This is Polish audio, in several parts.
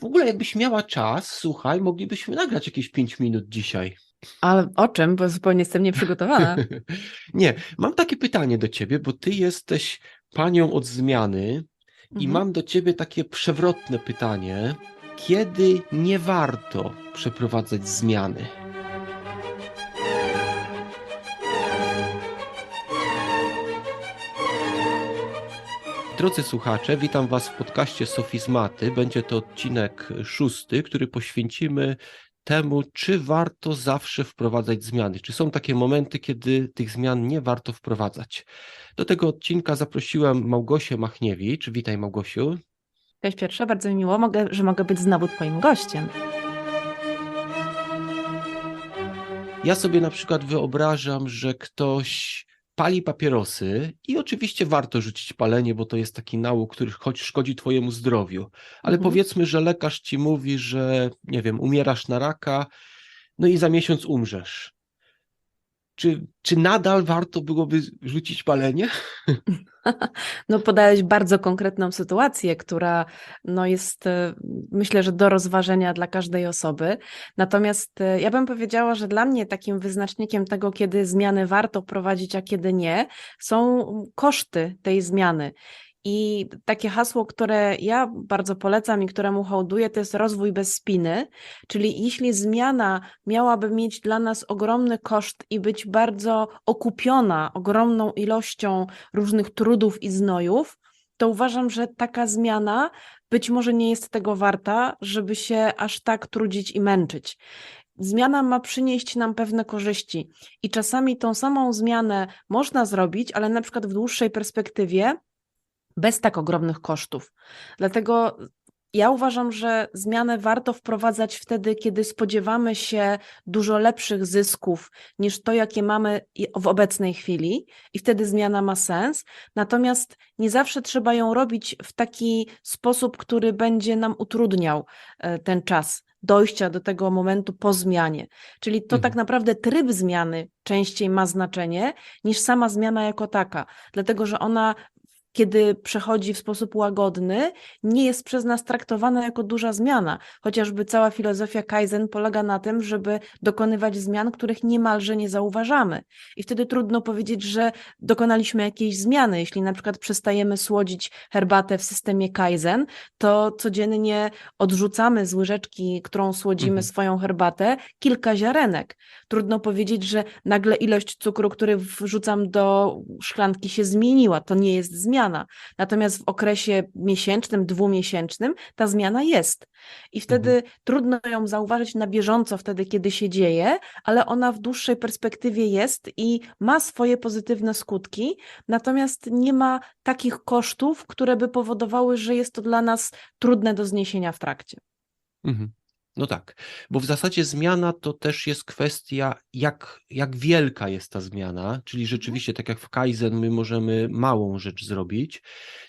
W ogóle jakbyś miała czas, słuchaj, moglibyśmy nagrać jakieś 5 minut dzisiaj. Ale o czym? Bo zupełnie jestem nieprzygotowana. Nie, mam takie pytanie do ciebie, bo ty jesteś panią od zmiany i Mhm. mam do ciebie takie przewrotne pytanie. Kiedy nie warto przeprowadzać zmiany? Drodzy słuchacze, witam Was w podcaście Sofizmaty. Będzie to odcinek szósty, który poświęcimy temu, czy warto zawsze wprowadzać zmiany. Czy są takie momenty, kiedy tych zmian nie warto wprowadzać? Do tego odcinka zaprosiłem Małgosię Machniewicz. Witaj Małgosiu. Cześć Pierwsza, bardzo mi miło, mogę, że mogę być znowu Twoim gościem. Ja sobie na przykład wyobrażam, że ktoś pali papierosy i oczywiście warto rzucić palenie, bo to jest taki nałóg, który choć szkodzi twojemu zdrowiu. Ale Mhm. powiedzmy, że lekarz ci mówi, że nie wiem, umierasz na raka, no i za miesiąc umrzesz. Czy, czy nadal warto byłoby rzucić palenie? No podałeś bardzo konkretną sytuację, która no jest e, myślę, że do rozważenia dla każdej osoby. Natomiast e, ja bym powiedziała, że dla mnie takim wyznacznikiem tego, kiedy zmiany warto wprowadzić, a kiedy nie, są koszty tej zmiany. I takie hasło, które ja bardzo polecam i któremu hołduję, to jest rozwój bez spiny. Czyli jeśli zmiana miałaby mieć dla nas ogromny koszt i być bardzo okupiona ogromną ilością różnych trudów i znojów, to uważam, że taka zmiana być może nie jest tego warta, żeby się aż tak trudzić i męczyć. Zmiana ma przynieść nam pewne korzyści i czasami tą samą zmianę można zrobić, ale na przykład w dłuższej perspektywie bez tak ogromnych kosztów. Dlatego ja uważam, że zmianę warto wprowadzać wtedy, kiedy spodziewamy się dużo lepszych zysków niż to, jakie mamy w obecnej chwili, i wtedy zmiana ma sens. Natomiast nie zawsze trzeba ją robić w taki sposób, który będzie nam utrudniał e, ten czas dojścia do tego momentu po zmianie. Czyli to Mhm. tak naprawdę tryb zmiany częściej ma znaczenie niż sama zmiana jako taka, dlatego że ona kiedy przechodzi w sposób łagodny, nie jest przez nas traktowana jako duża zmiana. Chociażby cała filozofia Kaizen polega na tym, żeby dokonywać zmian, których niemalże nie zauważamy. I wtedy trudno powiedzieć, że dokonaliśmy jakiejś zmiany. Jeśli na przykład przestajemy słodzić herbatę w systemie Kaizen, to codziennie odrzucamy z łyżeczki, którą słodzimy Mhm. swoją herbatę, kilka ziarenek. Trudno powiedzieć, że nagle ilość cukru, który wrzucam do szklanki się zmieniła. To nie jest zmiana. Natomiast w okresie miesięcznym, dwumiesięcznym ta zmiana jest. I wtedy trudno ją zauważyć na bieżąco, wtedy, kiedy się dzieje, ale ona w dłuższej perspektywie jest i ma swoje pozytywne skutki, natomiast nie ma takich kosztów, które by powodowały, że jest to dla nas trudne do zniesienia w trakcie. Mhm. No tak, bo w zasadzie zmiana to też jest kwestia, jak, jak wielka jest ta zmiana, czyli rzeczywiście, tak jak w Kaizen, my możemy małą rzecz zrobić,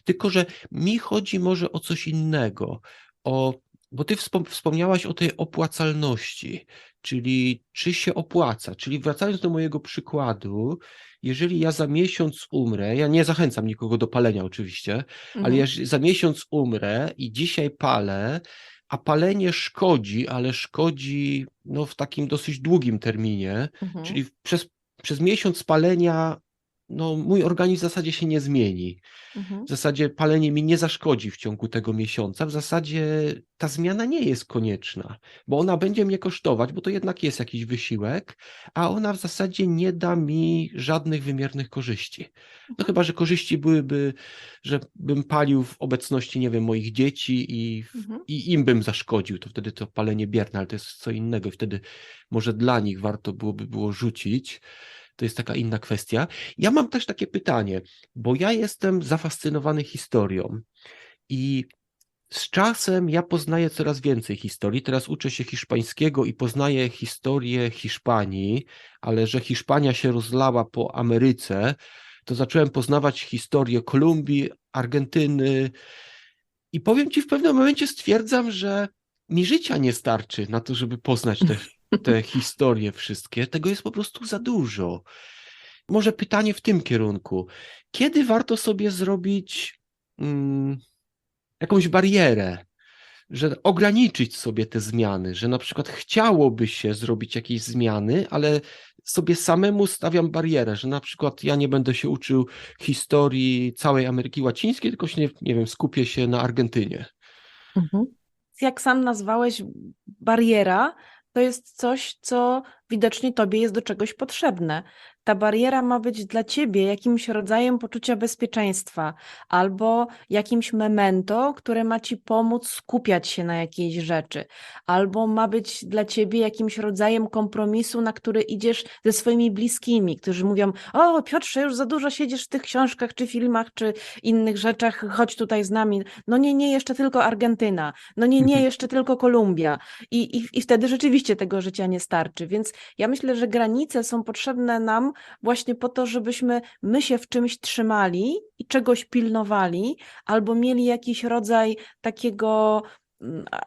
tylko że mi chodzi może o coś innego, o, bo ty wspom- wspomniałaś o tej opłacalności, czyli czy się opłaca, czyli wracając do mojego przykładu, jeżeli ja za miesiąc umrę, ja nie zachęcam nikogo do palenia oczywiście, ale Mhm. jeżeli za miesiąc umrę i dzisiaj palę, a palenie szkodzi, ale szkodzi no, w takim dosyć długim terminie, Mhm. czyli przez, przez miesiąc palenia no, mój organizm w zasadzie się nie zmieni. Mhm. W zasadzie palenie mi nie zaszkodzi w ciągu tego miesiąca. W zasadzie ta zmiana nie jest konieczna, bo ona będzie mnie kosztować, bo to jednak jest jakiś wysiłek, a ona w zasadzie nie da mi żadnych wymiernych korzyści. No chyba, że korzyści byłyby, że bym palił w obecności, nie wiem, moich dzieci i, Mhm. i im bym zaszkodził, to wtedy to palenie bierne, ale to jest co innego i wtedy może dla nich warto byłoby było rzucić. To jest taka inna kwestia. Ja mam też takie pytanie, bo ja jestem zafascynowany historią i z czasem ja poznaję coraz więcej historii. Teraz uczę się hiszpańskiego i poznaję historię Hiszpanii, ale że Hiszpania się rozlała po Ameryce, to zacząłem poznawać historię Kolumbii, Argentyny i powiem ci, w pewnym momencie stwierdzam, że mi życia nie starczy na to, żeby poznać te, te historie wszystkie. Tego jest po prostu za dużo. Może pytanie w tym kierunku. Kiedy warto sobie zrobić mm, jakąś barierę że ograniczyć sobie te zmiany, że na przykład chciałoby się zrobić jakieś zmiany, ale sobie samemu stawiam barierę, że na przykład ja nie będę się uczył historii całej Ameryki Łacińskiej, tylko się, nie, wiem, skupię się na Argentynie. Mhm. Jak sam nazwałeś, bariera to jest coś, co widocznie tobie jest do czegoś potrzebne. Ta bariera ma być dla ciebie jakimś rodzajem poczucia bezpieczeństwa albo jakimś memento, które ma ci pomóc skupiać się na jakiejś rzeczy, albo ma być dla ciebie jakimś rodzajem kompromisu, na który idziesz ze swoimi bliskimi, którzy mówią: O, Piotrze, już za dużo siedzisz w tych książkach, czy filmach, czy innych rzeczach, chodź tutaj z nami. No nie, nie, jeszcze tylko Argentyna. No nie, nie, jeszcze tylko Kolumbia. I, i, I wtedy rzeczywiście tego życia nie starczy. Więc ja myślę, że granice są potrzebne nam właśnie po to, żebyśmy my się w czymś trzymali i czegoś pilnowali, albo mieli jakiś rodzaj takiego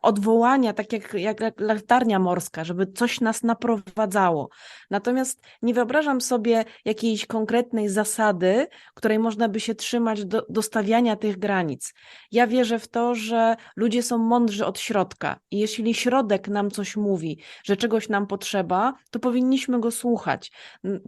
odwołania, tak jak, jak, latarnia morska, żeby coś nas naprowadzało. Natomiast nie wyobrażam sobie jakiejś konkretnej zasady, której można by się trzymać do, do stawiania tych granic. Ja wierzę w to, że ludzie są mądrzy od środka i jeśli środek nam coś mówi, że czegoś nam potrzeba, to powinniśmy go słuchać.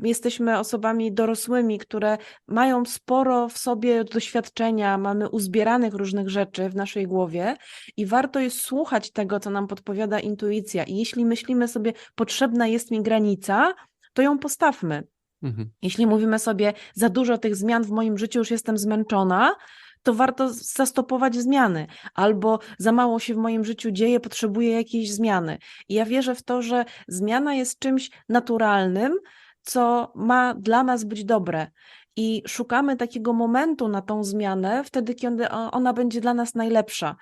Jesteśmy osobami dorosłymi, które mają sporo w sobie doświadczenia, mamy uzbieranych różnych rzeczy w naszej głowie i warto jest słuchać tego, co nam podpowiada intuicja. I jeśli myślimy sobie, potrzebna jest mi granica, to ją postawmy. Mhm. Jeśli mówimy sobie, za dużo tych zmian w moim życiu, już jestem zmęczona, to warto zastopować zmiany, albo za mało się w moim życiu dzieje, potrzebuję jakiejś zmiany. I ja wierzę w to, że zmiana jest czymś naturalnym, co ma dla nas być dobre. I szukamy takiego momentu na tą zmianę, wtedy, kiedy ona będzie dla nas najlepsza.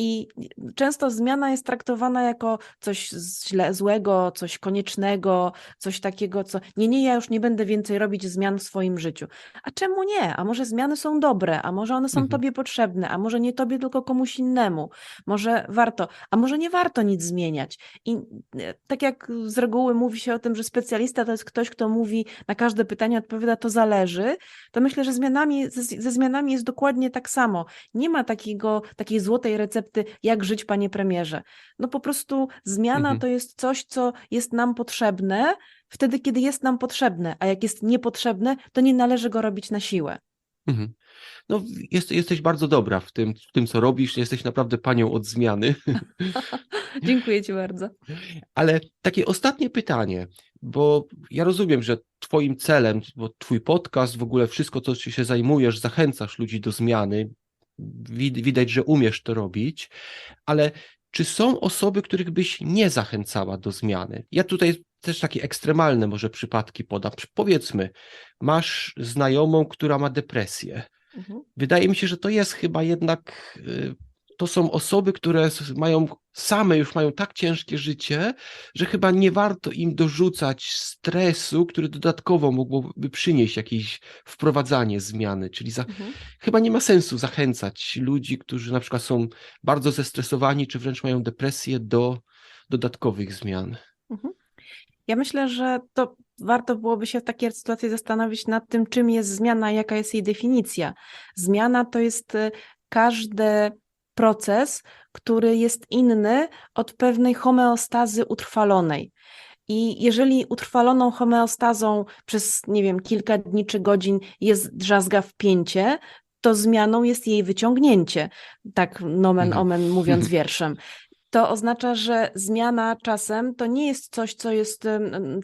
I często zmiana jest traktowana jako coś źle, złego, coś koniecznego, coś takiego, co nie, nie, ja już nie będę więcej robić zmian w swoim życiu. A czemu nie? A może zmiany są dobre, a może one są Mhm. tobie potrzebne, a może nie tobie, tylko komuś innemu. Może warto, a może nie warto nic zmieniać. I e, tak jak z reguły mówi się o tym, że specjalista to jest ktoś, kto mówi na każde pytanie, odpowiada to zależy, to myślę, że zmianami, ze, ze zmianami jest dokładnie tak samo. Nie ma takiego, takiej złotej recepty, jak żyć, panie premierze. No po prostu zmiana Mhm. to jest coś, co jest nam potrzebne wtedy, kiedy jest nam potrzebne, a jak jest niepotrzebne, to nie należy go robić na siłę. Mhm. No, jest, jesteś bardzo dobra w tym, w tym, co robisz. Jesteś naprawdę panią od zmiany. Dziękuję ci bardzo. Ale takie ostatnie pytanie, bo ja rozumiem, że Twoim celem, bo Twój podcast, w ogóle wszystko, co się zajmujesz, zachęcasz ludzi do zmiany. Wid- Widać, że umiesz to robić, ale czy są osoby, których byś nie zachęcała do zmiany? Ja tutaj też takie ekstremalne może przypadki podam. Powiedzmy, masz znajomą, która ma depresję. Mhm. Wydaje mi się, że to jest chyba jednak, y, to są osoby, które mają same już mają tak ciężkie życie, że chyba nie warto im dorzucać stresu, który dodatkowo mógłby przynieść jakieś wprowadzanie zmiany, czyli za, Mhm. chyba nie ma sensu zachęcać ludzi, którzy na przykład są bardzo zestresowani, czy wręcz mają depresję do dodatkowych zmian. Ja myślę, że to warto byłoby się w takiej sytuacji zastanowić nad tym, czym jest zmiana, jaka jest jej definicja. Zmiana to jest y, każdy proces, który jest inny od pewnej homeostazy utrwalonej. I jeżeli utrwaloną homeostazą przez, nie wiem, kilka dni czy godzin jest drzazga w pięcie, to zmianą jest jej wyciągnięcie. Tak nomen Mhm. omen mówiąc wierszem. To oznacza, że zmiana czasem to nie jest coś, co jest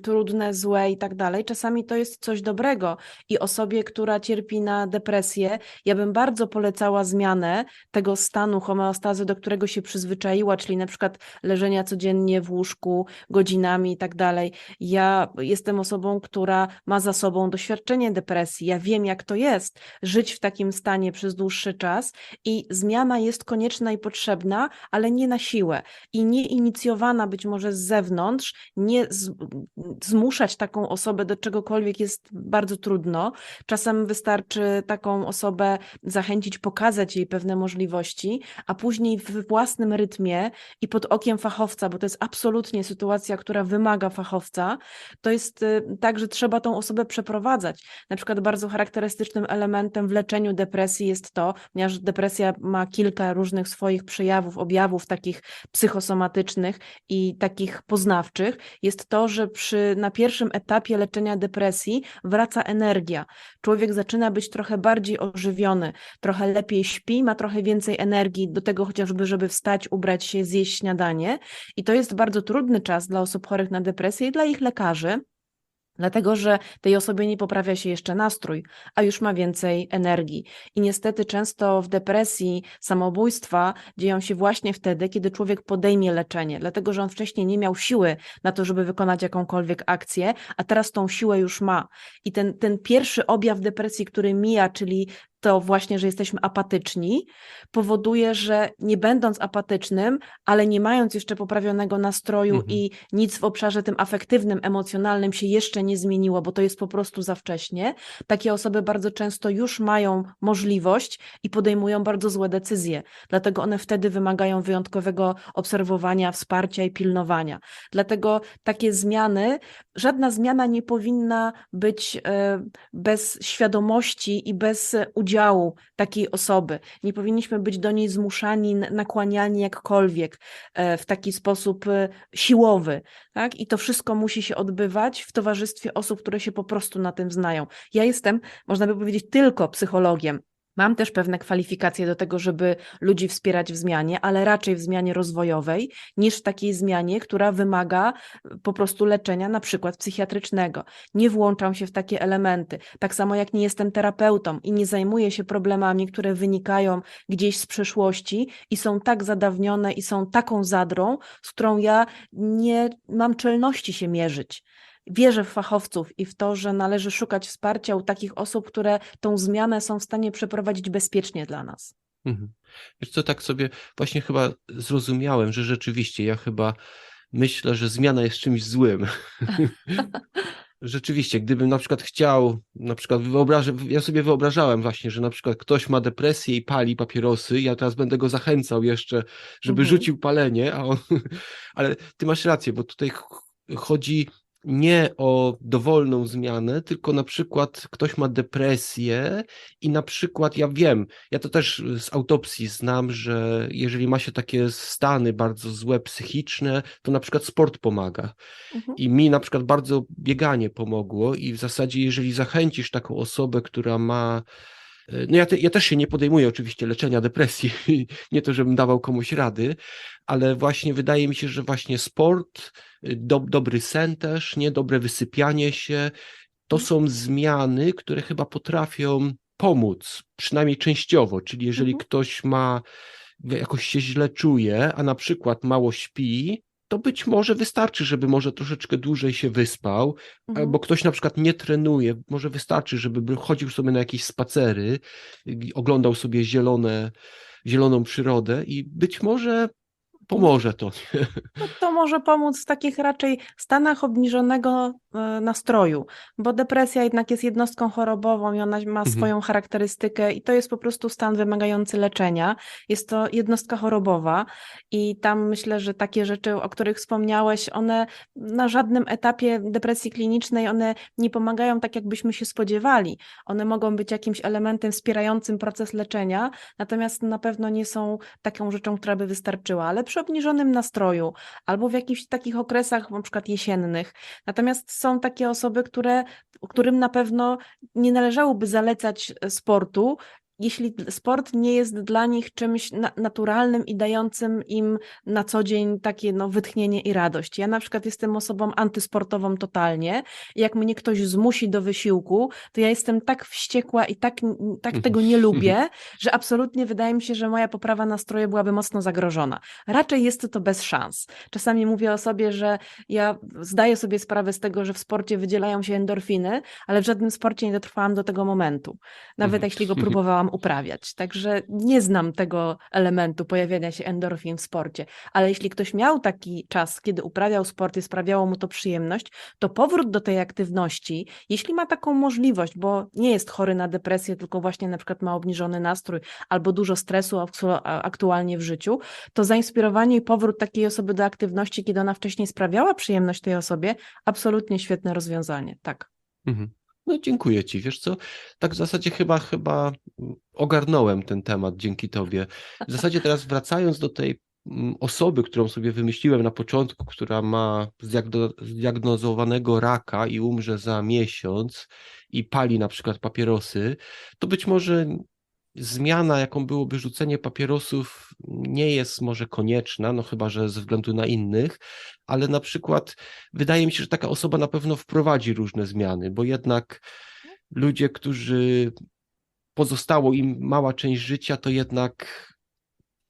trudne, złe i tak dalej. Czasami to jest coś dobrego. I osobie, która cierpi na depresję, ja bym bardzo polecała zmianę tego stanu homeostazy, do którego się przyzwyczaiła, czyli na przykład leżenia codziennie w łóżku godzinami i tak dalej. Ja jestem osobą, która ma za sobą doświadczenie depresji. Ja wiem, jak to jest żyć w takim stanie przez dłuższy czas i zmiana jest konieczna i potrzebna, ale nie na siłę. Siłę i nie inicjowana być może z zewnątrz, nie zmuszać taką osobę do czegokolwiek jest bardzo trudno. Czasem wystarczy taką osobę zachęcić, pokazać jej pewne możliwości, a później w własnym rytmie i pod okiem fachowca, bo to jest absolutnie sytuacja, która wymaga fachowca, to jest y, tak, że trzeba tą osobę przeprowadzać. Na przykład bardzo charakterystycznym elementem w leczeniu depresji jest to, ponieważ depresja ma kilka różnych swoich przejawów, objawów takich psychosomatycznych i takich poznawczych, jest to, że przy, na pierwszym etapie leczenia depresji wraca energia. Człowiek zaczyna być trochę bardziej ożywiony, trochę lepiej śpi, ma trochę więcej energii do tego chociażby, żeby wstać, ubrać się, zjeść śniadanie. I to jest bardzo trudny czas dla osób chorych na depresję i dla ich lekarzy. Dlatego, że tej osobie nie poprawia się jeszcze nastrój, a już ma więcej energii. I niestety często w depresji samobójstwa dzieją się właśnie wtedy, kiedy człowiek podejmie leczenie, dlatego że on wcześniej nie miał siły na to, żeby wykonać jakąkolwiek akcję, a teraz tą siłę już ma. I ten, ten pierwszy objaw depresji, który mija, czyli to właśnie, że jesteśmy apatyczni, powoduje, że nie będąc apatycznym, ale nie mając jeszcze poprawionego nastroju Mhm. i nic w obszarze tym afektywnym, emocjonalnym się jeszcze nie zmieniło, bo to jest po prostu za wcześnie, takie osoby bardzo często już mają możliwość i podejmują bardzo złe decyzje. Dlatego one wtedy wymagają wyjątkowego obserwowania, wsparcia i pilnowania. Dlatego takie zmiany, żadna zmiana nie powinna być e, bez świadomości i bez udziału takiej osoby. Nie powinniśmy być do niej zmuszani, nakłaniani jakkolwiek e, w taki sposób e, siłowy. Tak? I to wszystko musi się odbywać w towarzystwie osób, które się po prostu na tym znają. Ja jestem, można by powiedzieć, tylko psychologiem. Mam też pewne kwalifikacje do tego, żeby ludzi wspierać w zmianie, ale raczej w zmianie rozwojowej, niż w takiej zmianie, która wymaga e, po prostu leczenia, na przykład psychiatrycznego. Nie włączam się w takie elementy. Tak samo jak nie jestem terapeutą i nie zajmuję się problemami, które wynikają gdzieś z przeszłości i są tak zadawnione i są taką zadrą, z którą ja nie mam czelności się mierzyć. Wierzę w fachowców i w to, że należy szukać wsparcia u takich osób, które tą zmianę są w stanie przeprowadzić bezpiecznie dla nas. Mhm. Wiesz co, tak sobie właśnie chyba zrozumiałem, że rzeczywiście ja chyba myślę, że zmiana jest czymś złym. Rzeczywiście, gdybym na przykład chciał, na przykład wyobrażę, ja sobie wyobrażałem właśnie, że na przykład ktoś ma depresję i pali papierosy, ja teraz będę go zachęcał jeszcze, żeby Mhm. rzucił palenie, a on, ale ty masz rację, bo tutaj ch- chodzi nie o dowolną zmianę, tylko na przykład ktoś ma depresję i na przykład ja wiem, ja to też z autopsji znam, że jeżeli ma się takie stany bardzo złe psychiczne, to na przykład sport pomaga. Mhm. I mi na przykład bardzo bieganie pomogło i w zasadzie jeżeli zachęcisz taką osobę, która ma no ja, te, ja też się nie podejmuję oczywiście leczenia depresji, nie to, żebym dawał komuś rady, ale właśnie wydaje mi się, że właśnie sport, y, do, dobry sen też, nie dobre wysypianie się, to Mhm. są zmiany, które chyba potrafią pomóc, przynajmniej częściowo, czyli jeżeli Mhm. ktoś ma, jakoś się źle czuje, a na przykład mało śpi, to być może wystarczy, żeby może troszeczkę dłużej się wyspał, Mhm. albo ktoś na przykład nie trenuje, może wystarczy, żeby chodził sobie na jakieś spacery, oglądał sobie zielone, zieloną przyrodę i być może pomoże to. No to może pomóc w takich raczej stanach obniżonego e, nastroju, bo depresja jednak jest jednostką chorobową i ona ma Mhm. swoją charakterystykę i to jest po prostu stan wymagający leczenia. Jest to jednostka chorobowa i tam myślę, że takie rzeczy, o których wspomniałeś, one na żadnym etapie depresji klinicznej, one nie pomagają tak, jakbyśmy się spodziewali. One mogą być jakimś elementem wspierającym proces leczenia, natomiast na pewno nie są taką rzeczą, która by wystarczyła, ale przy obniżonym nastroju albo w jakichś takich okresach, na przykład jesiennych. Natomiast są takie osoby, które, którym na pewno nie należałoby zalecać e, sportu, jeśli sport nie jest dla nich czymś na, naturalnym i dającym im na co dzień takie no, wytchnienie i radość. Ja na przykład jestem osobą antysportową totalnie jak mnie ktoś zmusi do wysiłku, to ja jestem tak wściekła i tak, tak tego nie lubię, że absolutnie wydaje mi się, że moja poprawa nastroju byłaby mocno zagrożona. Raczej jest to bez szans. Czasami mówię o sobie, że ja zdaję sobie sprawę z tego, że w sporcie wydzielają się endorfiny, ale w żadnym sporcie nie dotrwałam do tego momentu. Nawet Mhm. jeśli go próbowałam uprawiać. Także nie znam tego elementu pojawiania się endorfin w sporcie. Ale jeśli ktoś miał taki czas, kiedy uprawiał sport i sprawiało mu to przyjemność, to powrót do tej aktywności, jeśli ma taką możliwość, bo nie jest chory na depresję, tylko właśnie na przykład ma obniżony nastrój albo dużo stresu aktu- aktualnie w życiu, to zainspirowanie i powrót takiej osoby do aktywności, kiedy ona wcześniej sprawiała przyjemność tej osobie, absolutnie świetne rozwiązanie. Tak. Mhm. No dziękuję Ci. Wiesz co, tak w zasadzie chyba, chyba mm, ogarnąłem ten temat dzięki Tobie. W zasadzie teraz wracając do tej mm, osoby, którą sobie wymyśliłem na początku, która ma zdiagno- zdiagnozowanego raka i umrze za miesiąc i pali na przykład papierosy, to być może zmiana, jaką byłoby rzucenie papierosów, nie jest może konieczna, no chyba, że ze względu na innych, ale na przykład wydaje mi się, że taka osoba na pewno wprowadzi różne zmiany, bo jednak ludzie, którzy pozostało im mała część życia, to jednak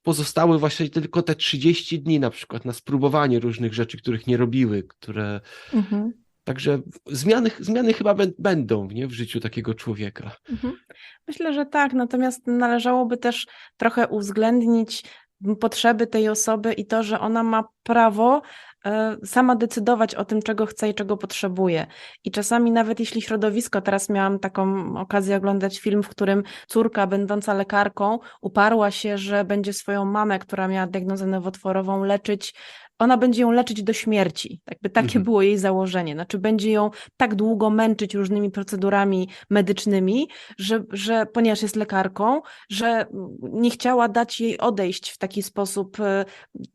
pozostały właśnie tylko te 30 dni na przykład na spróbowanie różnych rzeczy, których nie robiły, które Mhm. Także zmiany, zmiany chyba bę- będą nie, w życiu takiego człowieka. Mhm. Myślę, że tak, natomiast należałoby też trochę uwzględnić potrzeby tej osoby i to, że ona ma prawo e, sama decydować o tym, czego chce i czego potrzebuje. I czasami nawet jeśli środowisko, teraz miałam taką okazję oglądać film, w którym córka, będąca lekarką, uparła się, że będzie swoją mamę, która miała diagnozę nowotworową, leczyć ona będzie ją leczyć do śmierci. Jakby takie Mhm. było jej założenie. Znaczy, będzie ją tak długo męczyć różnymi procedurami medycznymi, że, że ponieważ jest lekarką, że nie chciała dać jej odejść w taki sposób e,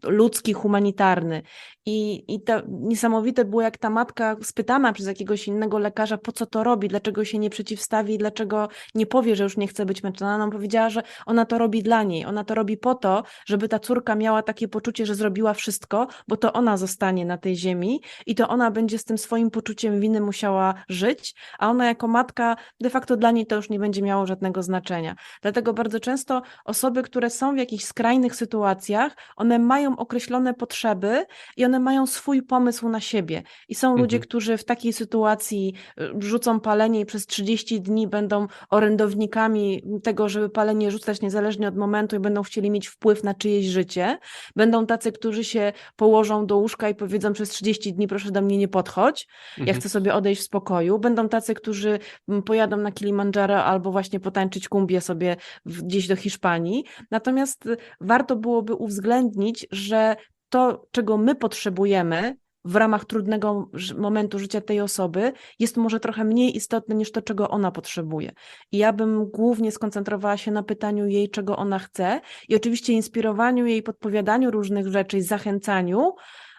ludzki, humanitarny. I, I to niesamowite było, jak ta matka spytana przez jakiegoś innego lekarza, po co to robi, dlaczego się nie przeciwstawi, dlaczego nie powie, że już nie chce być męczona. Ona powiedziała, że ona to robi dla niej. Ona to robi po to, żeby ta córka miała takie poczucie, że zrobiła wszystko, bo to ona zostanie na tej ziemi i to ona będzie z tym swoim poczuciem winy musiała żyć, a ona jako matka de facto dla niej to już nie będzie miało żadnego znaczenia. Dlatego bardzo często osoby, które są w jakichś skrajnych sytuacjach, one mają określone potrzeby i one mają swój pomysł na siebie. I są ludzie, Mhm. którzy w takiej sytuacji y, rzucą palenie i przez 30 dni będą orędownikami tego, żeby palenie rzucać niezależnie od momentu i będą chcieli mieć wpływ na czyjeś życie. Będą tacy, którzy się położą do łóżka i powiedzą przez 30 dni proszę do mnie nie podchodź, ja Mhm. chcę sobie odejść w spokoju. Będą tacy, którzy pojadą na Kilimandżaro albo właśnie potańczyć kumbię sobie gdzieś do Hiszpanii. Natomiast warto byłoby uwzględnić, że to, czego my potrzebujemy w ramach trudnego momentu życia tej osoby, jest może trochę mniej istotne niż to, czego ona potrzebuje. I ja bym głównie skoncentrowała się na pytaniu jej, czego ona chce i oczywiście inspirowaniu jej, podpowiadaniu różnych rzeczy i zachęcaniu,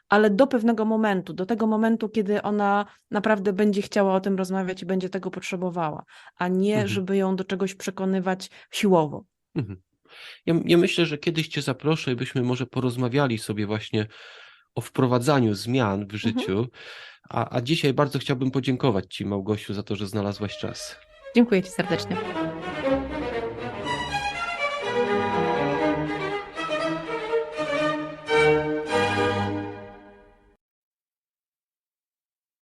ale do pewnego momentu, do tego momentu, kiedy ona naprawdę będzie chciała o tym rozmawiać i będzie tego potrzebowała, a nie Mhm. żeby ją do czegoś przekonywać siłowo. Mhm. Ja, ja myślę, że kiedyś Cię zaproszę i byśmy może porozmawiali sobie właśnie o wprowadzaniu zmian w życiu. A, a dzisiaj bardzo chciałbym podziękować Ci, Małgosiu, za to, że znalazłaś czas. Dziękuję Ci serdecznie.